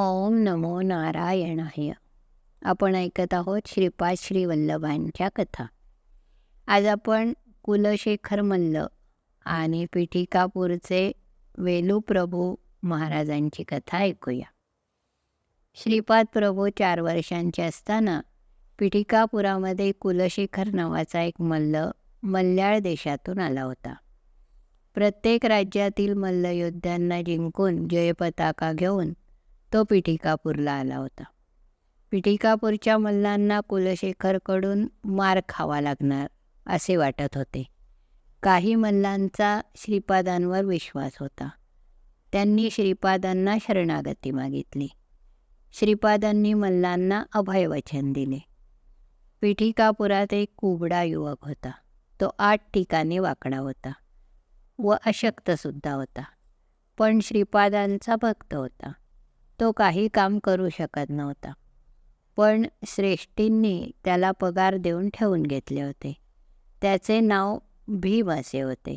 ओम नमो नारायणाय. आपण ऐकत आहोत श्रीपाद श्री वल्लभांच्या कथा. आज आपण कुलशेखर मल्ल आणि पिठिकापूरचे वेलूप्रभू महाराजांची कथा ऐकूया. श्रीपाद प्रभू चार वर्षांचे असताना पिठिकापुरामध्ये कुलशेखर नावाचा एक मल्ल मल्याळ देशातून आला होता. प्रत्येक राज्यातील मल्लयोद्ध्यांना जिंकून जयपताका घेऊन तो पिठिकापूरला आला होता. पिठिकापूरच्या मल्लांना कुलशेखरकडून मार खावा लागणार असे वाटत होते. काही मल्लांचा श्रीपादांवर विश्वास होता. त्यांनी श्रीपादांना शरणागती मागितली. श्रीपादांनी मल्लांना अभयवचन दिले. पिठिकापुरात एक कुबडा युवक होता. तो आठ ठिकाणी वाकडा होता व अशक्तसुद्धा होता. पण श्रीपादांचा भक्त होता. तो काही काम करू शकत नव्हता. पण श्रेष्ठींनी त्याला पगार देऊन ठेवून घेतले होते. त्याचे नाव भीम असे होते.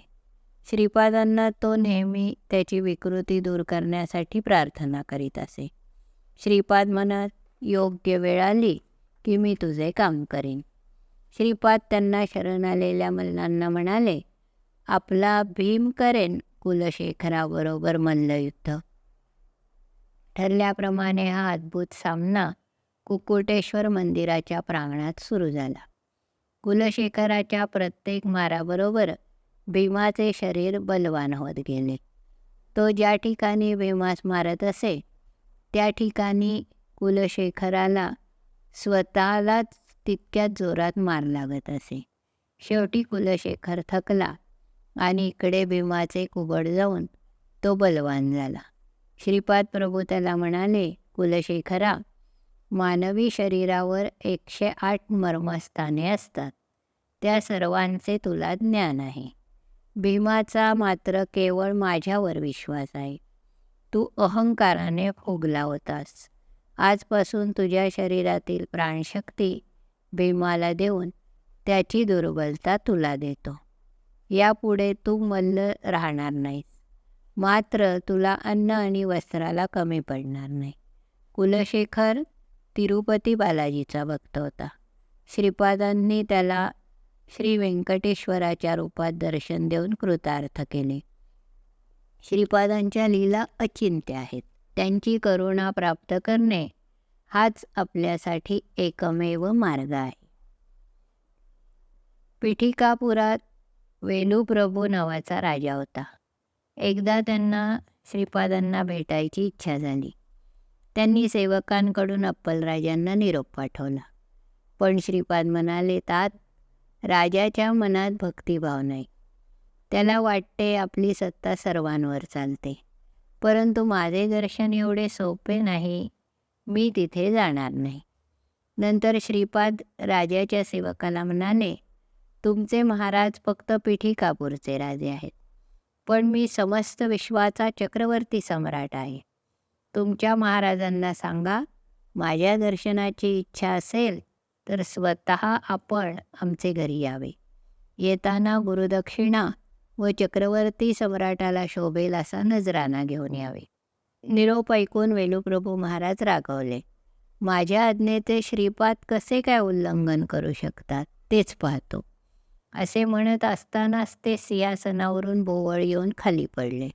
श्रीपादांना तो नेहमी त्याची विकृती दूर करण्यासाठी प्रार्थना करीत असे. श्रीपाद म्हणत योग्य वेळ आली की मी तुझे काम करीन. श्रीपाद त्यांना शरण आलेल्या मल्लांना म्हणाले आपला भीम करेन कुलशेखराबरोबर मल्लयुद्ध. ठरल्याप्रमाणे हा अद्भुत सामना कुकुटेश्वर मंदिराच्या प्रांगणात सुरू झाला. कुलशेखराच्या प्रत्येक माराबरोबर भीमाचे शरीर बलवान होत गेले. तो ज्या ठिकाणी भीमास मारत असे त्या ठिकाणी कुलशेखराला स्वतःलाच तितक्याच जोरात मार लागत असे. शेवटी कुलशेखर थकला आणि इकडे भीमाचे कुबड जाऊन तो बलवान झाला. श्रीपाद प्रभू त्याला म्हणाले कुलशेखरा मानवी शरीरावर एकशे आठ मर्मस्थाने असतात. त्या सर्वांचे तुला ज्ञान आहे. भीमाचा मात्र केवळ माझ्यावर विश्वास आहे. तू अहंकाराने फुगला होतास. आजपासून तुझ्या शरीरातील प्राणशक्ती भीमाला देऊन त्याची दुर्बलता तुला देतो. यापुढे तू मल्ल राहणार नाहीस. मात्र तुला अन्न आणि वस्त्राला कमी पडणार नाही. कुलशेखर तिरुपती बालाजीचा भक्त होता. श्रीपादांनी त्याला श्री व्यंकटेश्वराच्या रूपात दर्शन देऊन कृतार्थ केले. श्रीपादांच्या लीला अचिंत्य आहेत. त्यांची करुणा प्राप्त करणे हाच आपल्यासाठी एकमेव मार्ग आहे. पिठिकापुरात वेलूप्रभू नावाचा राजा होता. एकदा त्यांना श्रीपादांना भेटायची इच्छा झाली. त्यांनी सेवकांकडून अप्पलराजांना निरोप पाठवला. पण श्रीपाद म्हणाले तात राजाच्या मनात भक्तिभाव नाही. त्याला वाटते आपली सत्ता सर्वांवर चालते. परंतु माझे दर्शन एवढे सोपे नाही. मी तिथे जाणार नाही. नंतर श्रीपाद राजाच्या सेवकाला म्हणाले तुमचे महाराज फक्त पिठी कापूरचे राजे आहेत. पण मी समस्त विश्वाचा चक्रवर्ती सम्राट आहे. तुमच्या महाराजांना सांगा माझ्या दर्शनाची इच्छा असेल तर स्वतः आपण आमचे घरी यावे. येताना गुरुदक्षिणा व चक्रवर्ती सम्राटाला शोभेल असा नजराना घेऊन यावे. निरोप ऐकून वेलूप्रभू महाराज रागवले माझ्या आज्ञेचे श्रीपाद कसे काय उल्लंघन करू शकतात तेच पाहतो. असे म्हणत असतानाच ते सिंहासनावरून बोवळ येऊन खाली पडले.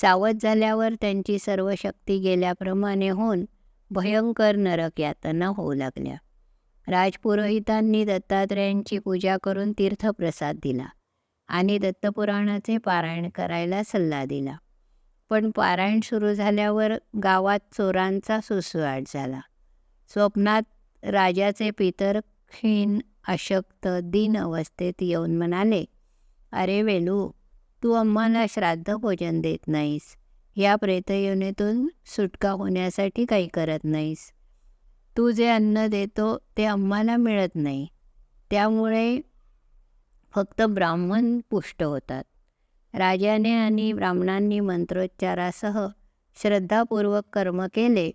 सावध झाल्यावर त्यांची सर्व शक्ती गेल्याप्रमाणे होऊन भयंकर नरक यातना होऊ लागल्या. राजपुरोहितांनी दत्तात्रयांची पूजा करून तीर्थप्रसाद दिला आणि दत्तपुराणाचे पारायण करायला सल्ला दिला. पण पारायण सुरू झाल्यावर गावात चोरांचा सुसवाट झाला. स्वप्नात राजाचे पितर क्षीण अशक्त दीन अवस्थेत येऊन म्हणाले अरे वेलू तू आम्हाला श्राद्ध भोजन देत नाहीस. या प्रेतयोनेतून सुटका होण्यासाठी काही करत नाहीस. तू जे अन्न देतो ते आम्हाला मिळत नाही. त्यामुळे फक्त ब्राह्मण पुष्ट होतात. राजाने आणि ब्राह्मणांनी मंत्रोच्चारासह श्रद्धापूर्वक कर्म केले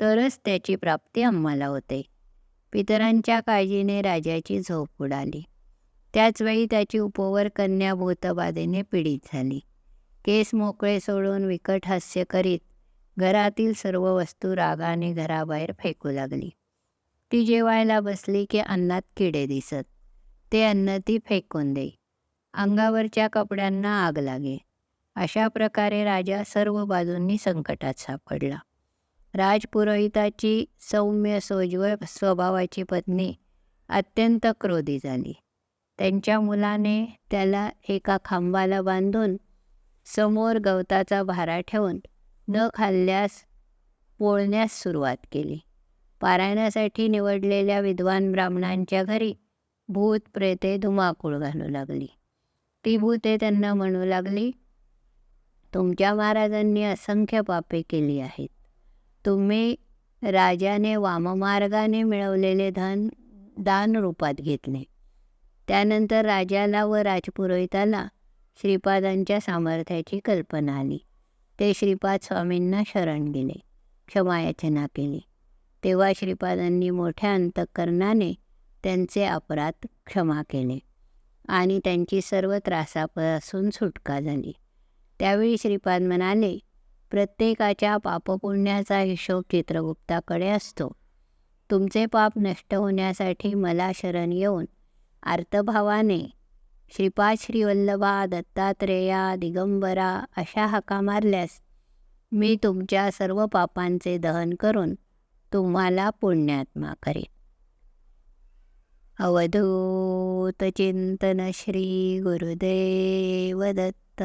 तरच त्याची प्राप्ती आम्हाला होते. पितरांच्या काळजीने राजाची झोप उडाली. त्याचवेळी त्याची उपवर कन्या भूतबाधेने पीडित झाली. केस मोकळे सोडून विकट हास्य करीत घरातील सर्व वस्तू रागाने घराबाहेर फेकू लागली. ती जेवायला बसली की अन्नात किडे दिसत. ते अन्न ती फेकून दे. अंगावरच्या कपड्यांना आग लागे. अशा प्रकारे राजा सर्व बाजूंनी संकटात सापडला. राजपुरोहिताची सौम्य सोज्वळ स्वभावाची पत्नी अत्यंत क्रोधी झाली. त्यांच्या मुलाने त्याला एका खांबाला बांधून समोर गवताचा भारा ठेवून न खाल्ल्यास पोळण्यास सुरुवात केली. पारायणासाठी निवडलेल्या विद्वान ब्राह्मणांच्या घरी भूत प्रेते धुमाकूळ घालू लागली. ती भूते त्यांना म्हणू लागली तुमच्या महाराजांनी असंख्य पापे केली आहेत. तुम्ही राजाने वाममार्गाने मिळवलेले धन दान रूपात घेतले. त्यानंतर राजाला व राजपुरोहिताला श्रीपादांच्या सामर्थ्याची कल्पना आली. ते श्रीपाद स्वामींना शरण गेले क्षमायाचना केली. तेव्हा श्रीपादांनी मोठ्या अंतःकरणाने त्यांचे अपराध क्षमा केले आणि त्यांची सर्व त्रासापासून सुटका झाली. त्यावेळी श्रीपाद म्हणाले प्रत्येकाच्या पापपुण्याचा हिशोब चित्रगुप्ताकडे असतो. तुमचे पाप नष्ट होण्यासाठी मला शरण येऊन आर्तभावाने श्रीपाद श्रीवल्लभा दत्तात्रेया दिगंबरा अशा हाका मारल्यास मी तुमच्या सर्व पापांचे दहन करून तुम्हाला पुण्यात्मा करेन. अवधूत चिंतन श्री गुरुदेव दत्त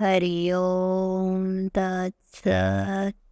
हरिओम तत्सत